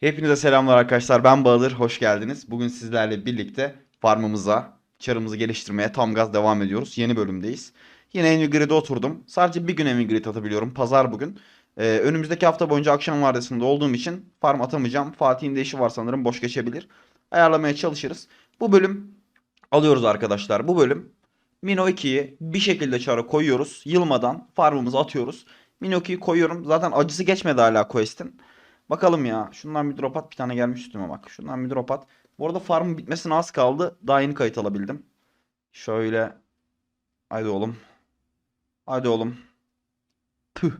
Hepinize selamlar arkadaşlar. Ben Bahadır. Hoş geldiniz. Bugün sizlerle birlikte farmımıza, çarımızı geliştirmeye tam gaz devam ediyoruz. Yeni bölümdeyiz. Yine Envigrid'e oturdum. Sadece bir gün Envigrid atabiliyorum. Pazar bugün. Ee, önümüzdeki hafta boyunca akşam vardiyasında olduğum için farm atamayacağım. Fatih'in de işi var sanırım. Boş geçebilir. Ayarlamaya çalışırız. Bu bölüm alıyoruz arkadaşlar. Bu bölüm Mino 2'yi bir şekilde çara koyuyoruz. Yılmadan farmımızı atıyoruz. Mino 2'yi koyuyorum. Zaten acısı geçmedi hala quest'in. Bakalım ya. Şundan bir drop at. Bir tane gelmiş üstüme bak. Şundan bir drop at. Bu arada farmın bitmesine az kaldı. Daha yeni kayıt alabildim. Şöyle. Haydi oğlum. Haydi oğlum. Tüh.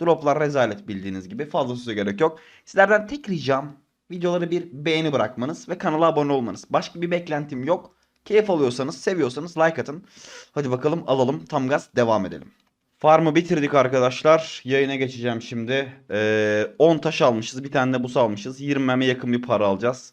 Droplar rezalet bildiğiniz gibi. Fazla söze gerek yok. Sizlerden tek ricam videoları bir beğeni bırakmanız ve kanala abone olmanız. Başka bir beklentim yok. Keyif alıyorsanız, seviyorsanız like atın. Hadi bakalım alalım. Tam gaz devam edelim. Farmı bitirdik arkadaşlar. Yayına geçeceğim şimdi. Ee, 10 taş almışız. Bir tane de bus almışız. 20'me yakın bir para alacağız.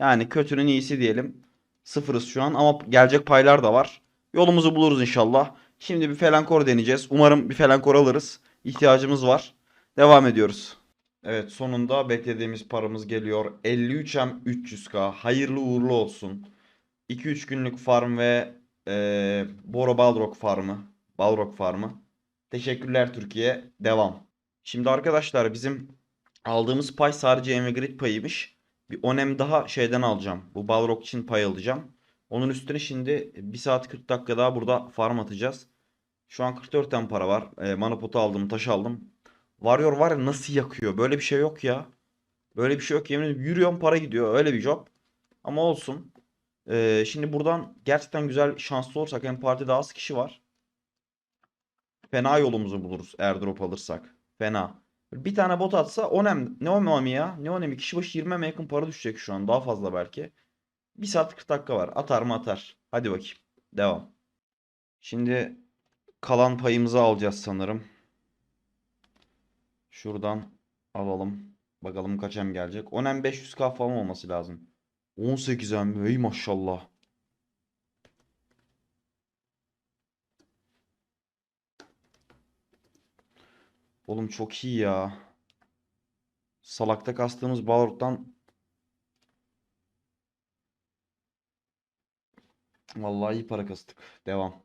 Yani kötünün iyisi diyelim. Sıfırız şu an ama gelecek paylar da var. Yolumuzu buluruz inşallah. Şimdi bir felankor deneyeceğiz. Umarım bir felankor alırız. İhtiyacımız var. Devam ediyoruz. Evet sonunda beklediğimiz paramız geliyor. 53M 300k. Hayırlı uğurlu olsun. 2-3 günlük farm ve eee Boro Balrog farmı. Balrog farmı. Teşekkürler Türkiye. Devam. Şimdi arkadaşlar bizim aldığımız pay sadece Emigrid payıymış. Bir 10M daha şeyden alacağım. Bu Balrog için pay alacağım. Onun üstüne şimdi 1 saat 40 dakika daha burada farm atacağız. Şu an 44 tane para var. E, mana potu aldım, taş aldım. Varıyor var ya nasıl yakıyor? Böyle bir şey yok ya. Böyle bir şey yok yemin ederim. Yürüyorum para gidiyor. Öyle bir job. Ama olsun. E, şimdi buradan gerçekten güzel şanslı olursak hem partide az kişi var. Fena yolumuzu buluruz eğer drop alırsak. Fena. Bir tane bot atsa onem ne onemi ya? Ne onemi? Kişi başı 20'ye yakın para düşecek şu an. Daha fazla belki. 1 saat 40 dakika var. Atar mı atar. Hadi bakayım. Devam. Şimdi kalan payımızı alacağız sanırım. Şuradan alalım. Bakalım kaç em gelecek. Onem 500k falan olması lazım. 18 em. Ey maşallah. Oğlum çok iyi ya. Salakta kastığımız Balrog'dan Vallahi iyi para kastık. Devam.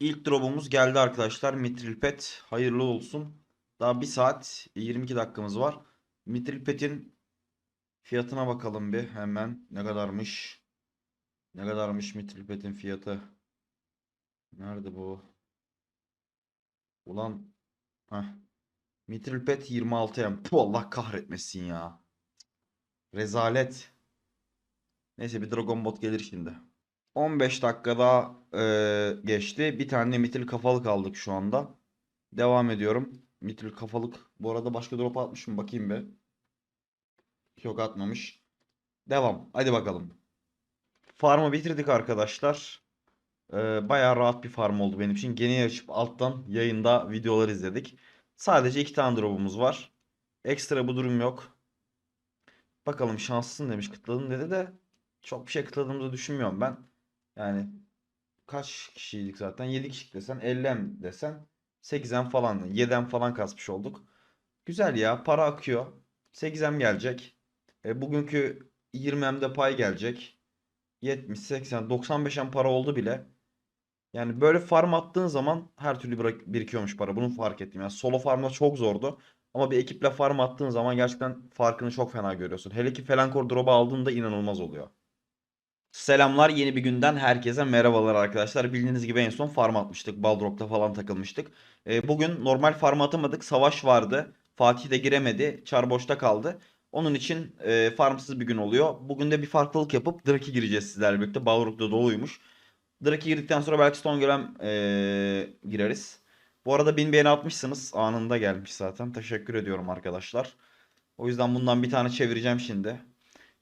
İlk drop'umuz geldi arkadaşlar. Mitril Pet. Hayırlı olsun. Daha 1 saat 22 dakikamız var. Mitril Pet'in fiyatına bakalım bir hemen. Ne kadarmış? Ne kadarmış Mitril Pet'in fiyatı? Nerede bu? Ulan Heh. Mitril Pet 26M. Puh, Allah kahretmesin ya. Rezalet. Neyse bir Dragon Bot gelir şimdi. 15 dakikada eee, geçti. Bir tane mitril kafalık aldık şu anda. Devam ediyorum. Mitril kafalık. Bu arada başka drop atmış mı? Bakayım bir. Yok atmamış. Devam. Hadi bakalım. Farmı bitirdik arkadaşlar. Eee bayağı rahat bir farm oldu benim için. Gene açıp alttan yayında videolar izledik. Sadece iki tane drop'umuz var. Ekstra bu durum yok. Bakalım şanslısın demiş. Kıtladın dedi de çok bir şey kıtladığımızı düşünmüyorum ben. Yani kaç kişiydik zaten? 7 kişilik desen 50'm desen 8'em falan 7'em falan kasmış olduk. Güzel ya para akıyor. 8'em gelecek. E, bugünkü 20'emde pay gelecek. 70, 80, 95'em para oldu bile. Yani böyle farm attığın zaman her türlü birikiyormuş para. Bunu fark ettim. Yani solo farmda çok zordu. Ama bir ekiple farm attığın zaman gerçekten farkını çok fena görüyorsun. Hele ki Felankor drop'u aldığında inanılmaz oluyor. Selamlar yeni bir günden herkese merhabalar arkadaşlar. Bildiğiniz gibi en son farm atmıştık. Balrog'da falan takılmıştık. Ee, bugün normal farm atamadık. Savaş vardı. Fatih de giremedi. Çar kaldı. Onun için e, farmsız bir gün oluyor. Bugün de bir farklılık yapıp Drake'e gireceğiz sizlerle birlikte. Balrog'da doluymuş. Drake'e girdikten sonra belki Stone Golem e, gireriz. Bu arada 1000 beğeni atmışsınız. Anında gelmiş zaten. Teşekkür ediyorum arkadaşlar. O yüzden bundan bir tane çevireceğim şimdi.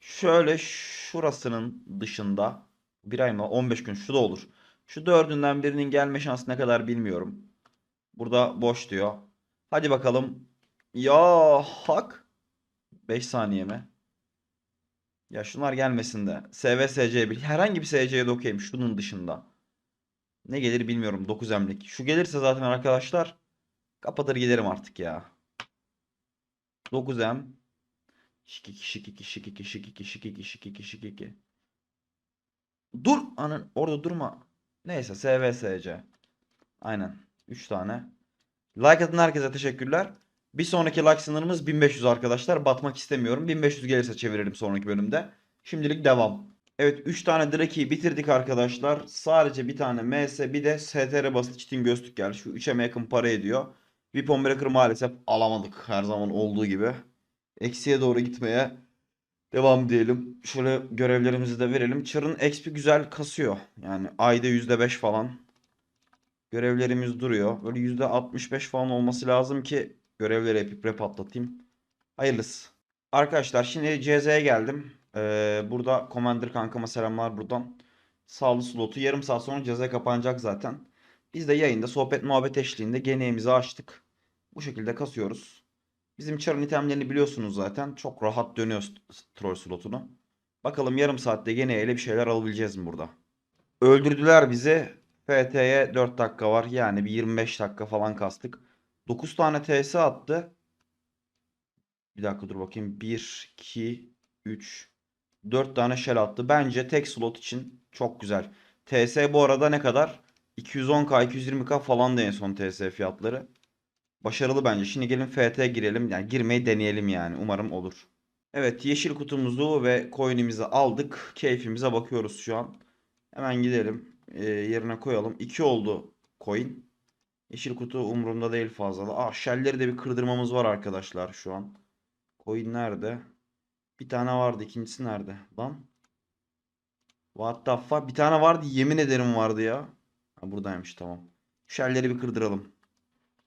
Şöyle şurasının dışında bir ay mı 15 gün şu da olur. Şu dördünden birinin gelme şansı ne kadar bilmiyorum. Burada boş diyor. Hadi bakalım. Ya hak. 5 saniye mi? Ya şunlar gelmesin de. SVSC bir herhangi bir SC'ye de okeyim şunun dışında. Ne gelir bilmiyorum 9 emlik. Şu gelirse zaten arkadaşlar kapatır giderim artık ya. 9M. Şikiki şikiki şikiki şikiki şikiki şikiki şikiki. Dur anın orada durma. Neyse SVSC. Aynen. 3 tane. Like atan herkese teşekkürler. Bir sonraki like sınırımız 1500 arkadaşlar. Batmak istemiyorum. 1500 gelirse çeviririm sonraki bölümde. Şimdilik devam. Evet 3 tane Draki'yi bitirdik arkadaşlar. Sadece bir tane MS bir de STR basit çitin gözlük geldi. Şu 3'e yakın para ediyor. Weapon Breaker maalesef alamadık her zaman olduğu gibi. Eksiye doğru gitmeye devam diyelim. Şöyle görevlerimizi de verelim. Çar'ın XP güzel kasıyor. Yani ayda %5 falan. Görevlerimiz duruyor. Böyle %65 falan olması lazım ki görevleri yapıp rep atlatayım. Hayırlısı. Arkadaşlar şimdi CZ'ye geldim. Ee, burada Commander kankama selamlar buradan. Sağlı slotu yarım saat sonra CZ kapanacak zaten. Biz de yayında sohbet muhabbet eşliğinde geneğimizi açtık. Bu şekilde kasıyoruz. Bizim çarın itemlerini biliyorsunuz zaten. Çok rahat dönüyoruz troll slotunu. Bakalım yarım saatte geneğiyle bir şeyler alabileceğiz mi burada? Öldürdüler bizi. FT'ye 4 dakika var. Yani bir 25 dakika falan kastık. 9 tane TS attı. Bir dakika dur bakayım. 1, 2, 3, 4 tane shell attı. Bence tek slot için çok güzel. TS bu arada ne kadar? 210k, 220k falan da en son TS fiyatları. Başarılı bence. Şimdi gelin FT girelim. Yani girmeyi deneyelim yani. Umarım olur. Evet yeşil kutumuzu ve coin'imizi aldık. Keyfimize bakıyoruz şu an. Hemen gidelim. Ee, yerine koyalım. 2 oldu coin. Yeşil kutu umurumda değil fazla. Ah shell'leri de bir kırdırmamız var arkadaşlar şu an. Coin nerede? Bir tane vardı. ikincisi nerede? Lan. What the fuck? Bir tane vardı. Yemin ederim vardı ya. Ha, buradaymış tamam. Shell'leri bir kırdıralım.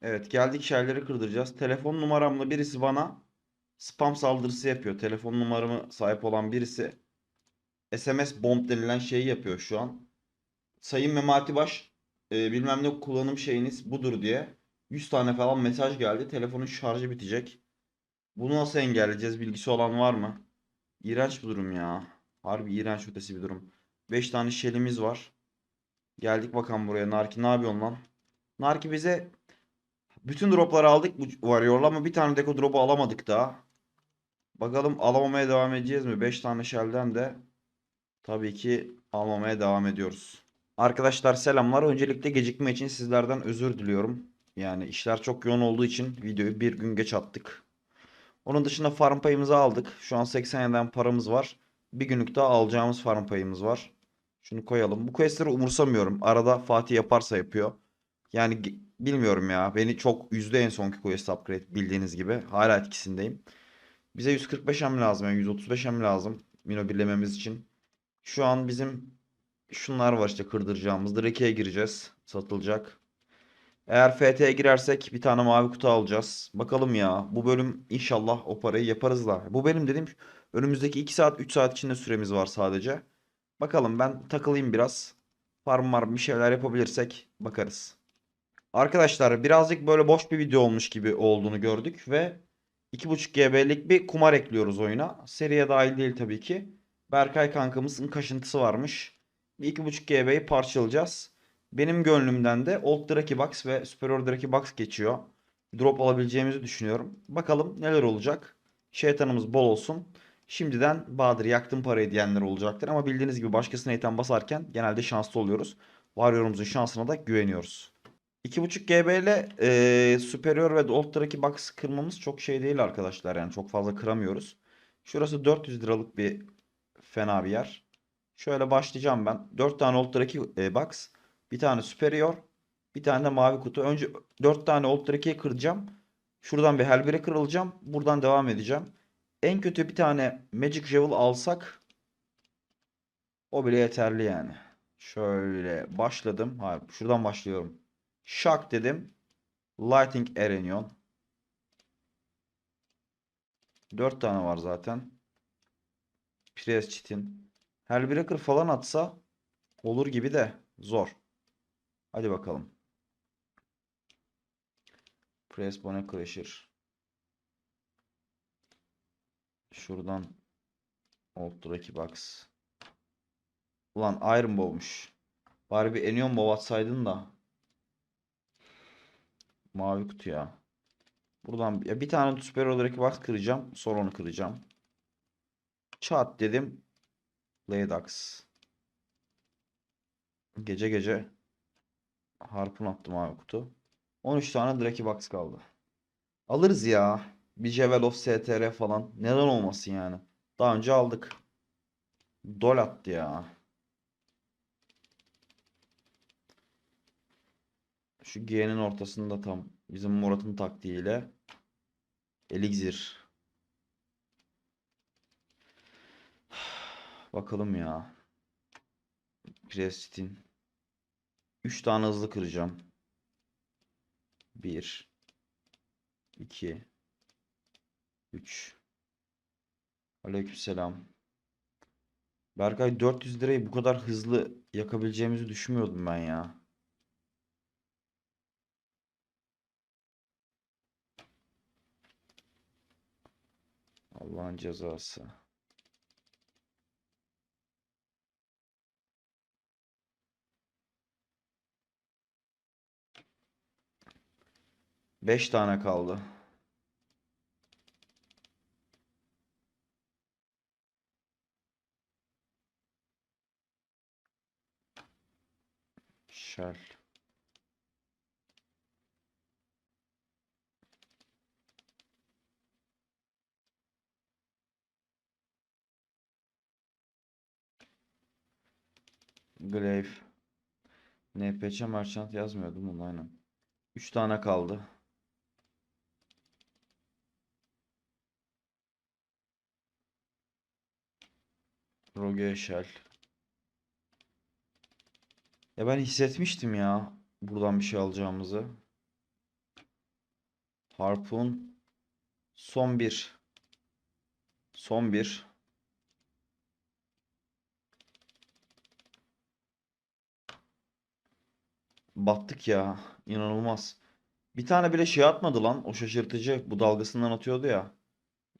Evet geldik shell'leri kırdıracağız. Telefon numaramla birisi bana spam saldırısı yapıyor. Telefon numaramı sahip olan birisi SMS bomb denilen şeyi yapıyor şu an. Sayın Memati Baş e, bilmem ne kullanım şeyiniz budur diye 100 tane falan mesaj geldi. Telefonun şarjı bitecek. Bunu nasıl engelleyeceğiz? Bilgisi olan var mı? İğrenç bir durum ya. Harbi iğrenç ötesi bir durum. 5 tane şelimiz var. Geldik bakalım buraya. Narki ne yapıyorsun lan? Narki bize bütün dropları aldık bu Warrior'la ama bir tane deko drop'u alamadık daha. Bakalım alamamaya devam edeceğiz mi? 5 tane shell'den de tabii ki almamaya devam ediyoruz. Arkadaşlar selamlar. Öncelikle gecikme için sizlerden özür diliyorum. Yani işler çok yoğun olduğu için videoyu bir gün geç attık. Onun dışında farm payımızı aldık. Şu an 87'den paramız var. Bir günlük daha alacağımız farm payımız var. Şunu koyalım. Bu questleri umursamıyorum. Arada Fatih yaparsa yapıyor. Yani bilmiyorum ya. Beni çok üzdü en sonki quest upgrade bildiğiniz gibi. Hala etkisindeyim. Bize 145 em lazım. Yani 135 em lazım. Mino birlememiz için. Şu an bizim şunlar var işte kırdıracağımız. Drake'e gireceğiz. Satılacak. Eğer FT'ye girersek bir tane mavi kutu alacağız. Bakalım ya. Bu bölüm inşallah o parayı yaparız da. Bu benim dediğim önümüzdeki 2 saat 3 saat içinde süremiz var sadece. Bakalım ben takılayım biraz. Farm var bir şeyler yapabilirsek bakarız. Arkadaşlar birazcık böyle boş bir video olmuş gibi olduğunu gördük ve 2.5 GB'lik bir kumar ekliyoruz oyuna. Seriye dahil değil tabii ki. Berkay kankamızın kaşıntısı varmış. Bir 2.5 GB'yi parçalayacağız. Benim gönlümden de Old Draki Box ve Superior Draki Box geçiyor. Drop alabileceğimizi düşünüyorum. Bakalım neler olacak. Şeytanımız bol olsun. Şimdiden Bahadır yaktım parayı diyenler olacaktır. Ama bildiğiniz gibi başkasına item basarken genelde şanslı oluyoruz. Warrior'umuzun şansına da güveniyoruz. 2.5 GB ile e, Superior ve Draki Box kırmamız çok şey değil arkadaşlar. Yani çok fazla kıramıyoruz. Şurası 400 liralık bir fena bir yer. Şöyle başlayacağım ben. 4 tane Old Draki e, Box. Bir tane Superior. Bir tane de mavi kutu. Önce 4 tane Old Draki'yi kıracağım. Şuradan bir Hellbreaker kırılacağım. Buradan devam edeceğim. En kötü bir tane Magic Jewel alsak o bile yeterli yani. Şöyle başladım. Hayır, şuradan başlıyorum. Shock dedim. Lighting Erenion. 4 tane var zaten. Priest Chitin. Hellbreaker falan atsa olur gibi de zor. Hadi bakalım. Press Bone Crusher. Şuradan Old Draki Box. Ulan Iron Bow'muş. Bari bir Enion Bow atsaydın da. Mavi kutu ya. Buradan ya bir tane Superior Draki Box kıracağım. Sonra onu kıracağım. Çat dedim. Laydax. Gece gece harpun attım abi kutu. 13 tane Draki Box kaldı. Alırız ya. Bir Jewel of STR falan. Neden olmasın yani. Daha önce aldık. Dol attı ya. Şu G'nin ortasında tam bizim Murat'ın taktiğiyle Elixir. Bakalım ya. Prestin. 3 tane hızlı kıracağım. 1 2 3 Aleykümselam. Berkay 400 lirayı bu kadar hızlı yakabileceğimizi düşünmüyordum ben ya. Allah'ın cezası. Beş tane kaldı. Şel. Glaive. NPC Merchant yazmıyordum bunu aynen. 3 tane kaldı. Rogue Shell. Ya ben hissetmiştim ya buradan bir şey alacağımızı. Harpun son bir. Son bir. Battık ya. İnanılmaz. Bir tane bile şey atmadı lan. O şaşırtıcı. Bu dalgasından atıyordu ya.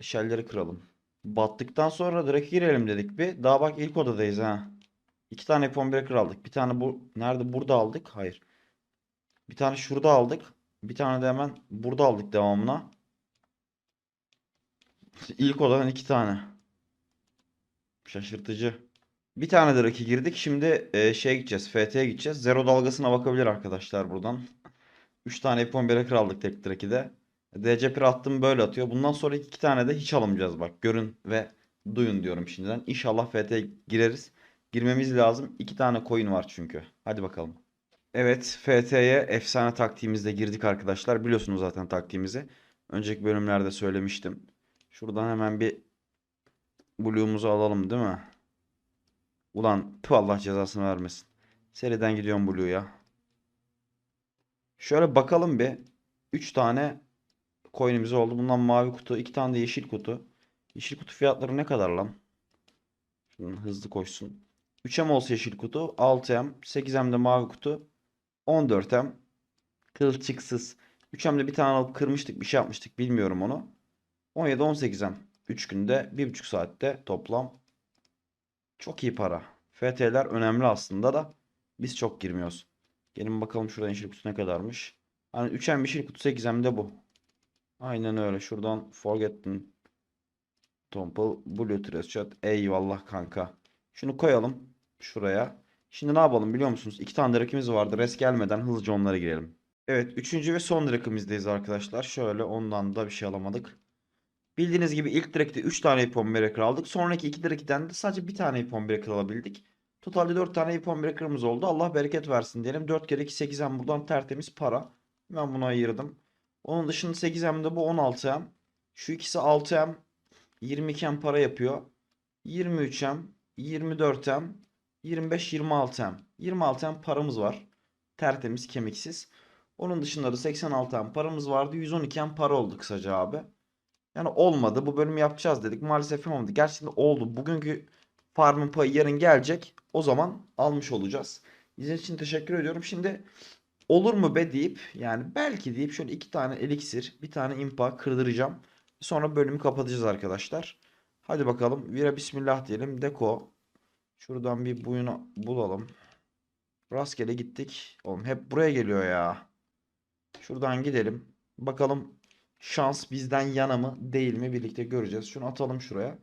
Şelleri kıralım. Battıktan sonra direkt girelim dedik bir. Daha bak ilk odadayız ha. İki tane F11 breaker aldık. Bir tane bu nerede? Burada aldık. Hayır. Bir tane şurada aldık. Bir tane de hemen burada aldık devamına. İlk odadan iki tane. Şaşırtıcı. Bir tane de Raki girdik. Şimdi e, şeye gideceğiz. FT'ye gideceğiz. Zero dalgasına bakabilir arkadaşlar buradan. 3 tane F11 breaker aldık tek Raki'de. DC attım böyle atıyor. Bundan sonra iki tane de hiç alamayacağız bak. Görün ve duyun diyorum şimdiden. İnşallah FT'ye gireriz. Girmemiz lazım. İki tane coin var çünkü. Hadi bakalım. Evet FT'ye efsane taktiğimizle girdik arkadaşlar. Biliyorsunuz zaten taktiğimizi. Önceki bölümlerde söylemiştim. Şuradan hemen bir Blue'umuzu alalım değil mi? Ulan tüh Allah cezasını vermesin. Seriden gidiyorum Blue'ya. Şöyle bakalım bir. 3 tane coin'imiz oldu. Bundan mavi kutu, 2 tane de yeşil kutu. Yeşil kutu fiyatları ne kadar lan? Şunun hızlı koşsun. 3M olsa yeşil kutu, 6M, 8M de mavi kutu, 14M kılçıksız. 3M'de bir tane alıp kırmıştık, bir şey yapmıştık bilmiyorum onu. 17 18M 3 günde 1,5 saatte toplam çok iyi para. FT'ler önemli aslında da biz çok girmiyoruz. Gelin bakalım şuradan yeşil kutu ne kadarmış. Hani 3M yeşil kutu 8M de bu. Aynen öyle. Şuradan Forgotten Temple Blue Treasure Eyvallah kanka. Şunu koyalım şuraya. Şimdi ne yapalım biliyor musunuz? İki tane rakimiz vardı. Res gelmeden hızlıca onlara girelim. Evet. Üçüncü ve son rakımızdayız arkadaşlar. Şöyle ondan da bir şey alamadık. Bildiğiniz gibi ilk direkte 3 tane ipon breaker aldık. Sonraki iki direkten de sadece bir tane ipon breaker alabildik. Totalde 4 tane ipon breaker'ımız oldu. Allah bereket versin diyelim. 4 kere 2 8'den buradan tertemiz para. Ben bunu ayırdım. Onun dışında 8M'de bu 16M. Şu ikisi 6M. 22M para yapıyor. 23M. 24M. 25-26M. 26M paramız var. Tertemiz kemiksiz. Onun dışında da 86M paramız vardı. 112M para oldu kısaca abi. Yani olmadı. Bu bölümü yapacağız dedik. Maalesef yapamadı. Gerçekten oldu. Bugünkü farmın payı yarın gelecek. O zaman almış olacağız. İzlediğiniz için teşekkür ediyorum. Şimdi olur mu be deyip yani belki deyip şöyle iki tane eliksir, bir tane impa kırdıracağım. Sonra bölümü kapatacağız arkadaşlar. Hadi bakalım. Vira bismillah diyelim. Deko. Şuradan bir buyunu bulalım. Rastgele gittik. Oğlum hep buraya geliyor ya. Şuradan gidelim. Bakalım şans bizden yana mı değil mi birlikte göreceğiz. Şunu atalım şuraya.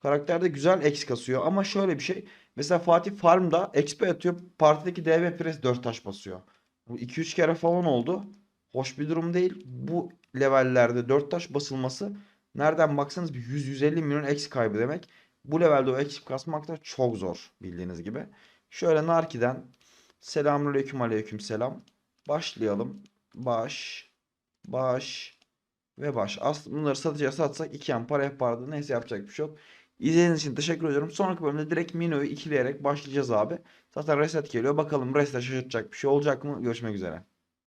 Karakterde güzel X kasıyor ama şöyle bir şey. Mesela Fatih Farm'da XP atıyor. Partideki DB Pres 4 taş basıyor. Bu 2-3 kere falan oldu. Hoş bir durum değil. Bu levellerde 4 taş basılması nereden baksanız bir 100-150 milyon X kaybı demek. Bu levelde o X kasmak da çok zor bildiğiniz gibi. Şöyle Narki'den selamünaleyküm aleyküm selam. Başlayalım. Baş, baş ve baş. Aslında bunları satıcıya satsak 2 yan para yapardı. Neyse yapacak bir şey yok. İzlediğiniz için teşekkür ediyorum. Sonraki bölümde direkt Mino'yu ikileyerek başlayacağız abi. Zaten reset geliyor. Bakalım reset şaşırtacak bir şey olacak mı? Görüşmek üzere.